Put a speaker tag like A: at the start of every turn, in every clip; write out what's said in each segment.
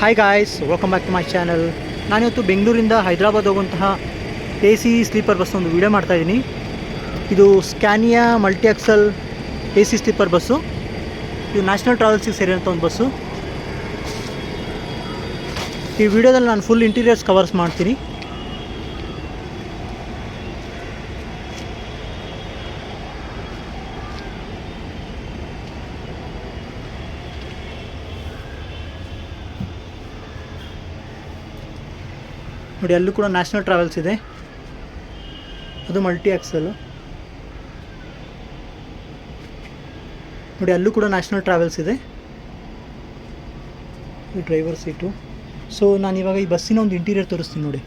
A: Hi guys welcome back to my channel ನಾನಿವತ್ತು ಬೆಂಗಳೂರಿಂದ ಹೈದರಾಬಾದ್ ಹೋಗುವಂತಹ ಎ ಸಿ ಸ್ಲೀಪರ್ ಬಸ್ ಒಂದು ವೀಡಿಯೋ ಮಾಡ್ತಾಯಿದ್ದೀನಿ ಇದು Scania multi axle A C sleeper bus. ಇದು ನ್ಯಾಷನಲ್ ಟ್ರಾವೆಲ್ಸಿಗೆ ಸೇರಿದಂಥ ಒಂದು ಬಸ್ಸು. ಈ ವಿಡಿಯೋದಲ್ಲಿ ನಾನು ಫುಲ್ ಇಂಟೀರಿಯರ್ಸ್ ಕವರ್ಸ್ ಮಾಡ್ತೀನಿ. ನೋಡಿ, ಅಲ್ಲೂ ಕೂಡ ನ್ಯಾಷನಲ್ ಟ್ರಾವೆಲ್ಸ್ ಇದೆ. ಅದು ಮಲ್ಟಿ ಆಕ್ಸಲು ನೋಡಿ, ಅಲ್ಲೂ ಕೂಡ ನ್ಯಾಷನಲ್ ಟ್ರಾವೆಲ್ಸ್ ಇದೆ. ಈ ಡ್ರೈವರ್ ಸೀಟು ಸೊ ನಾನು ಇವಾಗ ಈ ಬಸ್ಸಿನ ಒಂದು ಇಂಟೀರಿಯರ್ ತೋರಿಸ್ತೀನಿ ನೋಡಿ.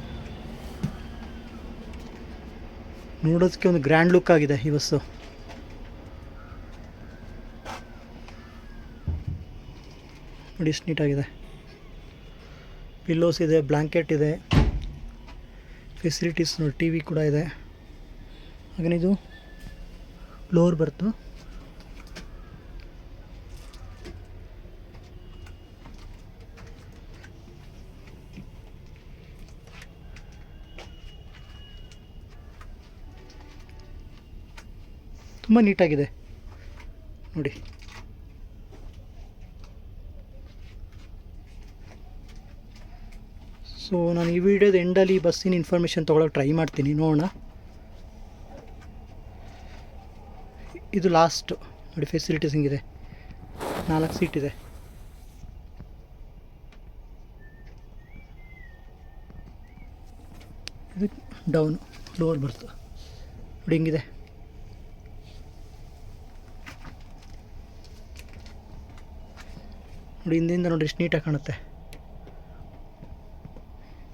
A: ನೋಡೋದಕ್ಕೆ ಒಂದು ಗ್ರ್ಯಾಂಡ್ ಲುಕ್ ಆಗಿದೆ ಈ ಬಸ್ಸು ನೋಡಿ, ಎಷ್ಟು ನೀಟಾಗಿದೆ ಪಿಲ್ಲೋಸ್ ಇದೆ ಬ್ಲ್ಯಾಂಕೆಟ್ ಇದೆ. ಫೆಸಿಲಿಟೀಸ್ ನೋಡಿ ಟಿ ವಿ ಕೂಡ ಇದೆ. ಹಾಗೆ ಇದು ಲೋರ್ ಬರ್ತು ತುಂಬ ನೀಟಾಗಿದೆ ನೋಡಿ. ಸೊ ನಾನು ಈ ವಿಡಿಯೋದ ಎಂಡಲ್ಲಿ ಬಸ್ಸಿನ ಇನ್ಫಾರ್ಮೇಷನ್ ತೊಗೊಳಕ್ಕೆ ಟ್ರೈ ಮಾಡ್ತೀನಿ, ನೋಡೋಣ. ಇದು ಲಾಸ್ಟು ನೋಡಿ ಫೆಸಿಲಿಟೀಸ್ ಹಿಂಗಿದೆ ನಾಲ್ಕು ಸೀಟ್ ಇದೆ. ಇದು ಡೌನು ಲೋವರ್ ಬರ್ತು ನೋಡಿ, ಹಿಂಗಿದೆ? ನೋಡಿ, ಹಿಂದಿಂದ ನೋಡಿ ಎಷ್ಟು ನೀಟಾಗಿ ಕಾಣುತ್ತೆ.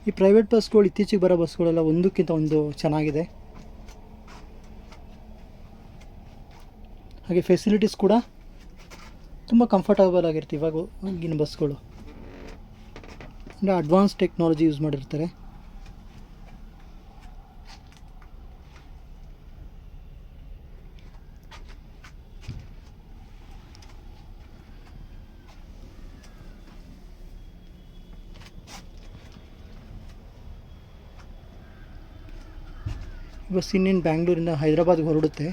A: ಈ ಪ್ರೈವೇಟ್ ಬಸ್ಗಳು ಇತ್ತೀಚೆಗೆ ಬರೋ ಬಸ್ಗಳೆಲ್ಲ ಒಂದಕ್ಕಿಂತ ಒಂದು ಚೆನ್ನಾಗಿದೆ. ಹಾಗೆ ಫೆಸಿಲಿಟೀಸ್ ಕೂಡ ತುಂಬ ಕಂಫರ್ಟಬಲ್ ಆಗಿರುತ್ತೆ ಇವಾಗ ಈಗಿನ ಬಸ್ಗಳು ಅಂದರೆ ಅಡ್ವಾನ್ಸ್ ಟೆಕ್ನಾಲಜಿ ಯೂಸ್ ಮಾಡಿರ್ತಾರೆ. ಬಸ್ ಇನ್ನೇನು ಬ್ಯಾಂಗ್ಳೂರಿಂದ ಹೈದ್ರಾಬಾದ್ಗೆ ಹೊರಡುತ್ತೆ.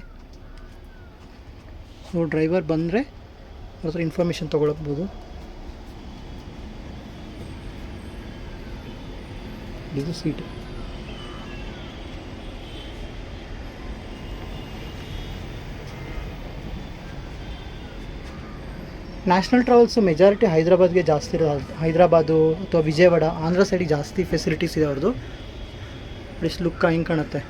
A: ಸೊ ಡ್ರೈವರ್ ಬಂದರೆ ಅವ್ರ ಹತ್ರ ಇನ್ಫಾರ್ಮೇಷನ್ ತೊಗೊಳಕ್ಬೋದು ಇದು ಸೀಟ್ ನ್ಯಾಷನಲ್ ಟ್ರಾವೆಲ್ಸು ಮೆಜಾರಿಟಿ ಹೈದ್ರಾಬಾದ್ಗೆ ಜಾಸ್ತಿ ಇರೋದು. ಹೈದ್ರಾಬಾದು ಅಥವಾ ವಿಜಯವಾಡ, ಆಂಧ್ರ ಸೈಡಿಗೆ ಜಾಸ್ತಿ ಫೆಸಿಲಿಟೀಸ್ ಇದೆ ಅವ್ರದ್ದು ಎಷ್ಟು ಲುಕ್ ಹಿಂಗೆ ಕಾಣುತ್ತೆ.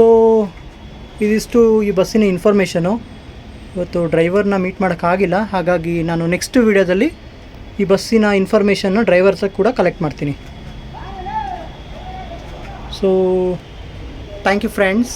A: ಸೊ ಇದಿಷ್ಟು ಈ ಬಸ್ಸಿನ ಇನ್ಫಾರ್ಮೇಷನು ಇವತ್ತು ಡ್ರೈವರ್ನ ಮೀಟ್ ಮಾಡೋಕ್ಕಾಗಿಲ್ಲ. ಹಾಗಾಗಿ ನಾನು ನೆಕ್ಸ್ಟ್ ವೀಡಿಯೋದಲ್ಲಿ ಈ ಬಸ್ಸಿನ ಇನ್ಫಾರ್ಮೇಷನ್ನು ಡ್ರೈವರ್ಸ ಕೂಡ ಕಲೆಕ್ಟ್ ಮಾಡ್ತೀನಿ. So thank you friends